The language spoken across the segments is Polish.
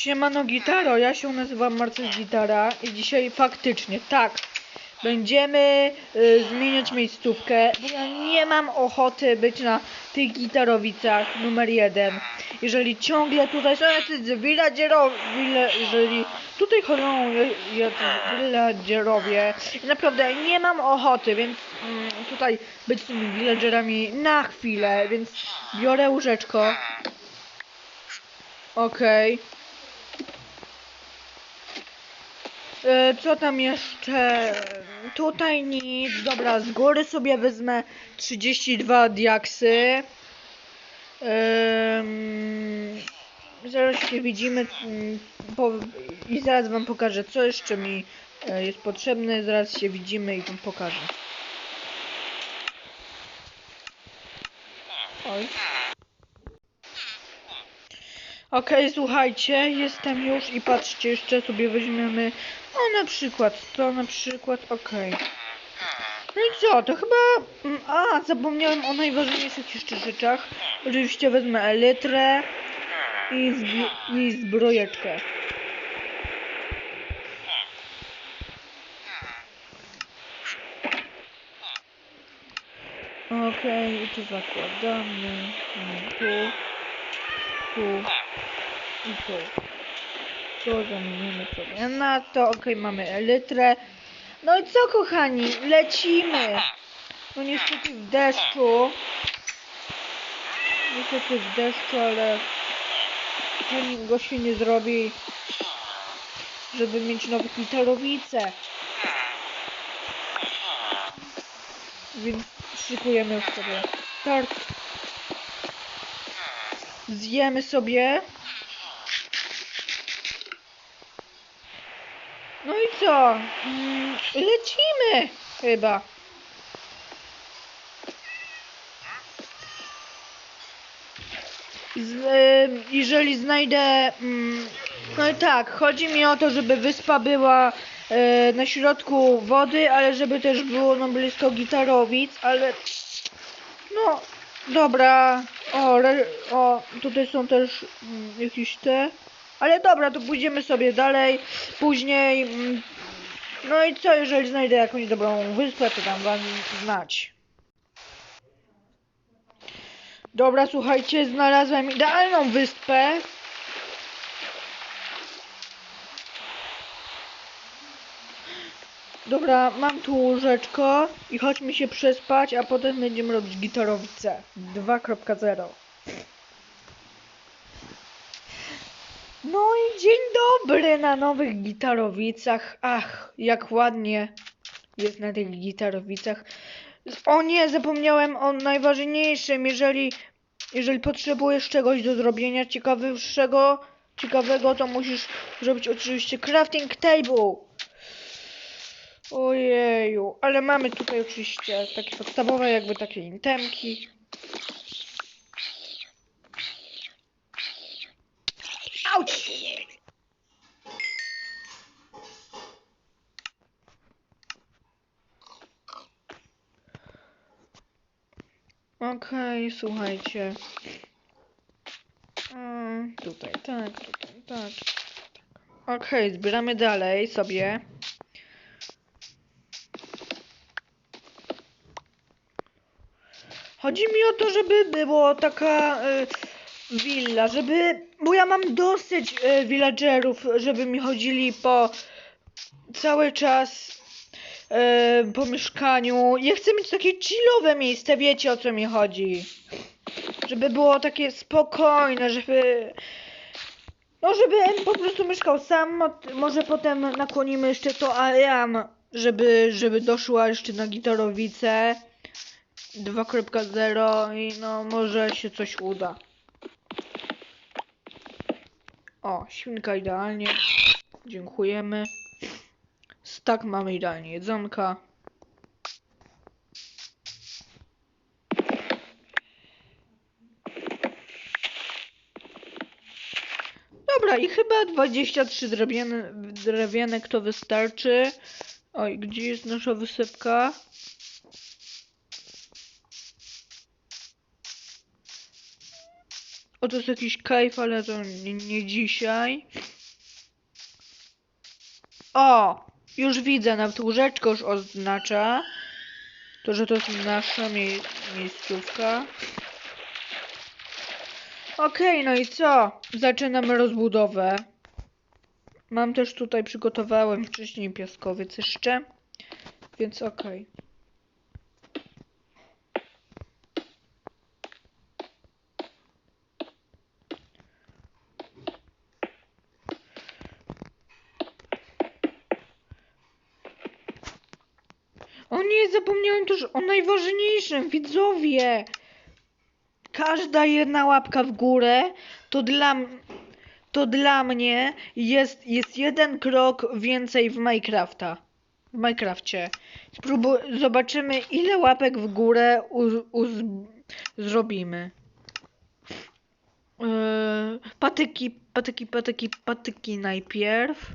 Siemano Gitaro, ja się nazywam Marcel Gitara i dzisiaj faktycznie, tak, będziemy y, zmieniać miejscówkę, bo ja nie mam ochoty być na tych gitarowicach numer jeden. Jeżeli ciągle tutaj są jacyś villagerowie, jeżeli tutaj chodzą jacyś villagerowie, naprawdę nie mam ochoty, więc mm, tutaj być z tymi villagerami na chwilę, więc biorę łóżeczko. Okej. E, Co tam jeszcze? Tutaj nic. Dobra, z góry sobie wezmę 32 diaksy. Zaraz się widzimy mm, i zaraz wam pokażę, co jeszcze mi e, jest potrzebne. Zaraz się widzimy i wam pokażę. Oj. Okej, słuchajcie, jestem już i patrzcie, jeszcze sobie weźmiemy, o na przykład, to na przykład, okej. No i co, to chyba, mm, a, zapomniałem o najważniejszych jeszcze rzeczach. Oczywiście wezmę elytrę i, zb i zbrojeczkę. Okej, i tu zakładamy, tu, tu i tu. To zamienimy sobie na to. Ok, mamy elytrę. No i co kochani? Lecimy! No niestety w deszczu. Niestety w deszczu, ale to go się nie zrobi, żeby mieć nowe gitarowice. Więc szykujemy już sobie tort. Zjemy sobie. No i co? Mm, lecimy chyba. Z, jeżeli znajdę. Mm, no i tak, chodzi mi o to, żeby wyspa była e, na środku wody, ale żeby też było no, blisko gitarowic, ale. No, dobra. O, re, o tutaj są też mm, jakieś te. Ale dobra, to pójdziemy sobie dalej. Później. mm, No i co, jeżeli znajdę jakąś dobrą wyspę, to dam wam znać. Dobra, słuchajcie, znalazłem idealną wyspę. Dobra, mam tu łóżeczko i chodźmy się przespać, a potem będziemy robić gitarowice 2.0. No i dzień dobry na nowych gitarowicach. Ach, jak ładnie jest na tych gitarowicach. O nie, zapomniałem o najważniejszym. Jeżeli, jeżeli potrzebujesz czegoś do zrobienia ciekawszego, ciekawego, to musisz zrobić oczywiście crafting table. Ojeju, ale mamy tutaj oczywiście takie podstawowe, jakby takie intemki. Auć! Okej, słuchajcie. Mm, tutaj, tak, tutaj, tak. Okej, zbieramy dalej sobie. Chodzi mi o to, żeby było taka y, willa, żeby. Bo ja mam dosyć y, villagerów, żeby mi chodzili po cały czas y, po mieszkaniu. Ja chcę mieć takie chillowe miejsce, wiecie o co mi chodzi. Żeby było takie spokojne, żeby. No, żeby po prostu mieszkał sam. mo- Może potem nakłonimy jeszcze to Ariam, żeby, żeby doszła jeszcze na gitarowicę. 2.0 i no może się coś uda. O, świnka idealnie. Dziękujemy. Stak mamy idealnie jedzonka. Dobra, i chyba 23 drewniane, drewnianek to wystarczy. Oj, gdzie jest nasza wysypka? O, to jest jakiś kajf, ale to nie, nie dzisiaj. O! Już widzę, nawet łóżeczko już oznacza. To, że to jest nasza mie miejscówka. Okej, no i co? Zaczynamy rozbudowę. Mam też tutaj, przygotowałem wcześniej piaskowiec jeszcze. Więc okej. O nie, zapomniałem też o najważniejszym, widzowie. Każda jedna łapka w górę to dla, to dla mnie jest, jest jeden krok więcej w Minecrafta. W Minecrafcie. Spróbuj, zobaczymy ile łapek w górę uz, uz, zrobimy. Yy, patyki, patyki, patyki, patyki najpierw.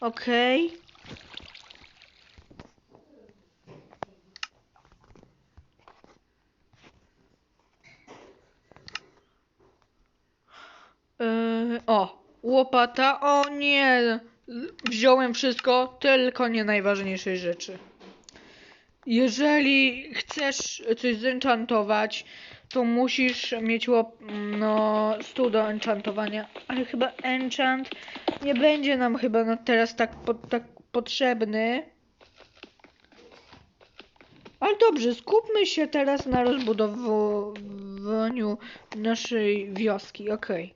Okej. Yy, o, łopata. O nie, wziąłem wszystko, tylko nie najważniejszej rzeczy. Jeżeli chcesz coś zenchantować, to musisz mieć łop... no, stół do enchantowania. Ale chyba enchant nie będzie nam chyba no teraz tak, po, tak potrzebny. Ale dobrze, skupmy się teraz na rozbudowaniu naszej wioski, okej.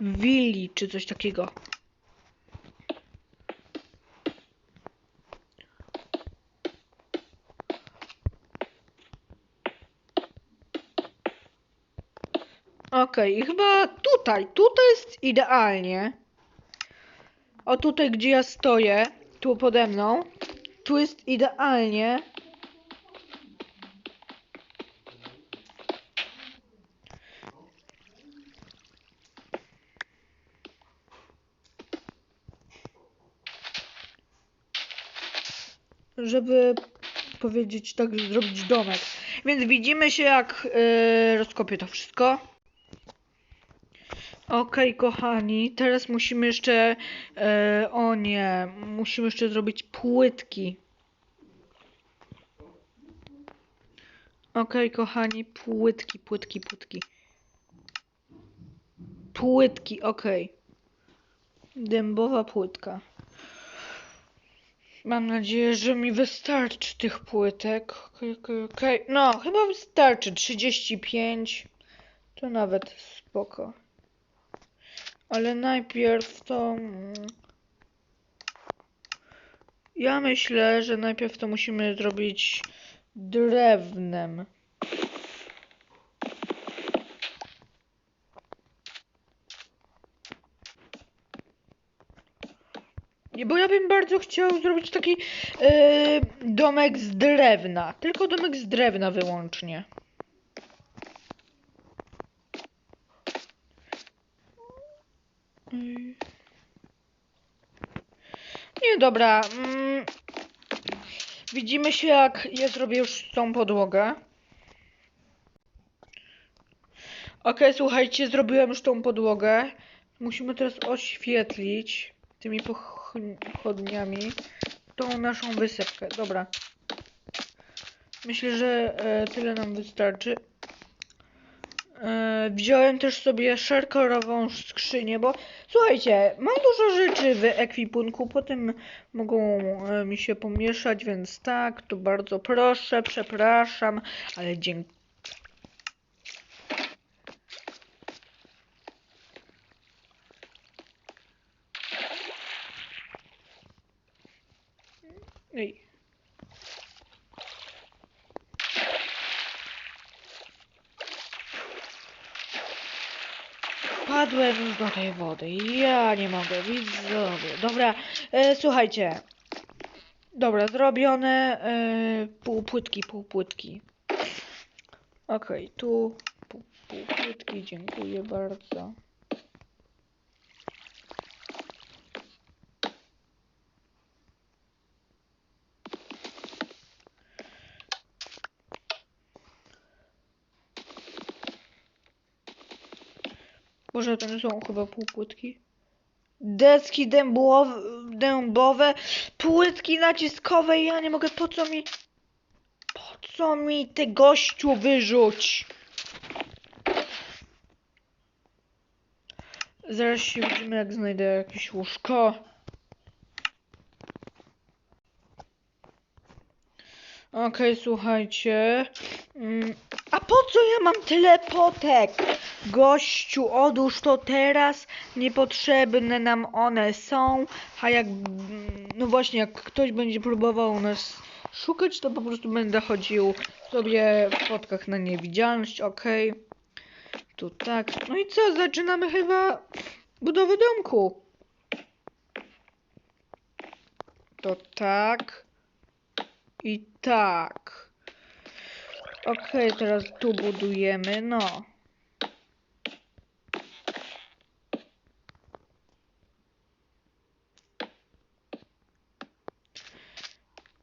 Willi czy coś takiego. Okej, i chyba tutaj, tutaj jest idealnie. O tutaj, gdzie ja stoję, tu pode mną, tu jest idealnie. Żeby powiedzieć tak, zrobić domek. Więc widzimy się jak yy, rozkopię to wszystko. Okej, kochani, teraz musimy jeszcze, yy, o nie, musimy jeszcze zrobić płytki. Okej, kochani, płytki, płytki, płytki. Płytki, okej. Dębowa płytka. Mam nadzieję, że mi wystarczy tych płytek. Okej. No, chyba wystarczy. 35. To nawet spoko. Ale najpierw to. mm, Ja myślę, że najpierw to musimy zrobić drewnem. Bo ja bym bardzo chciał zrobić taki e, domek z drewna. Tylko domek z drewna wyłącznie. Nie, dobra. Mm, widzimy się, jak ja zrobię już tą podłogę. Okej, słuchajcie, zrobiłem już tą podłogę. Musimy teraz oświetlić tymi poch- pochodniami tą naszą wysepkę. Dobra. Myślę, że e, tyle nam wystarczy. E, wziąłem też sobie szarkorową skrzynię, bo słuchajcie, mam dużo rzeczy w ekwipunku, potem mogą e, mi się pomieszać, więc tak, to bardzo proszę, przepraszam, ale dziękuję. Ej. Padłem już do tej wody. Ja nie mogę, widzowie. Dobra, e, słuchajcie. Dobra, zrobione e, pół płytki, pół płytki. Okej, tu pół, pół płytki, dziękuję bardzo. Boże, nie są chyba półpłytki. deski dębowe, dębowe, płytki naciskowe ja nie mogę, po co mi, po co mi ty gościu wyrzuć? Zaraz się widzimy, jak znajdę jakieś łóżko. Okej, słuchajcie. Mm, A po co ja mam tyle potek? Gościu, odłóż to teraz. Niepotrzebne nam one są. A jak. mm, No właśnie, jak ktoś będzie próbował nas szukać, to po prostu będę chodził sobie w potkach na niewidzialność. Okej. Tu tak. No i co? Zaczynamy chyba budowę domku. To tak. I tak. Okej, teraz tu budujemy, no.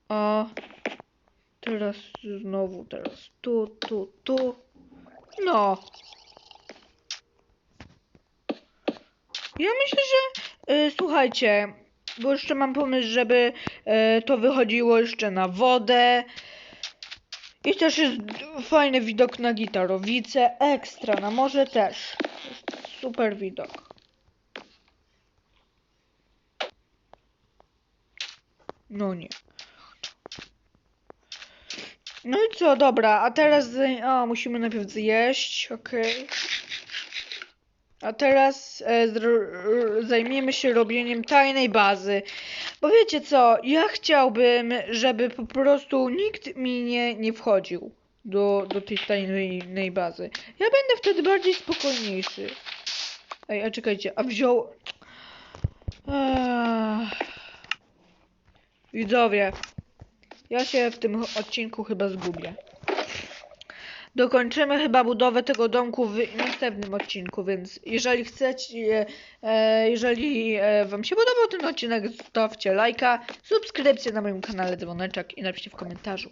A teraz znowu, teraz tu, tu, tu. No. Ja myślę, że y, słuchajcie, bo jeszcze mam pomysł, żeby y, to wychodziło jeszcze na wodę. I też jest fajny widok na gitarowicę. Ekstra, na morze też. Super widok. No nie. No i co, dobra, a teraz o, musimy najpierw zjeść, okej. A teraz e, zajmiemy się robieniem tajnej bazy. Bo wiecie co, ja chciałbym, żeby po prostu nikt mi nie, nie wchodził do, do tej tajnej bazy. Ja będę wtedy bardziej spokojniejszy. Ej, a czekajcie, a wziął... Ech. Widzowie, ja się w tym odcinku chyba zgubię. Dokończymy chyba budowę tego domku w następnym odcinku, więc jeżeli chcecie, e, jeżeli e, wam się podobał ten odcinek, zostawcie lajka, subskrypcję na moim kanale Dzwoneczek i napiszcie w komentarzu.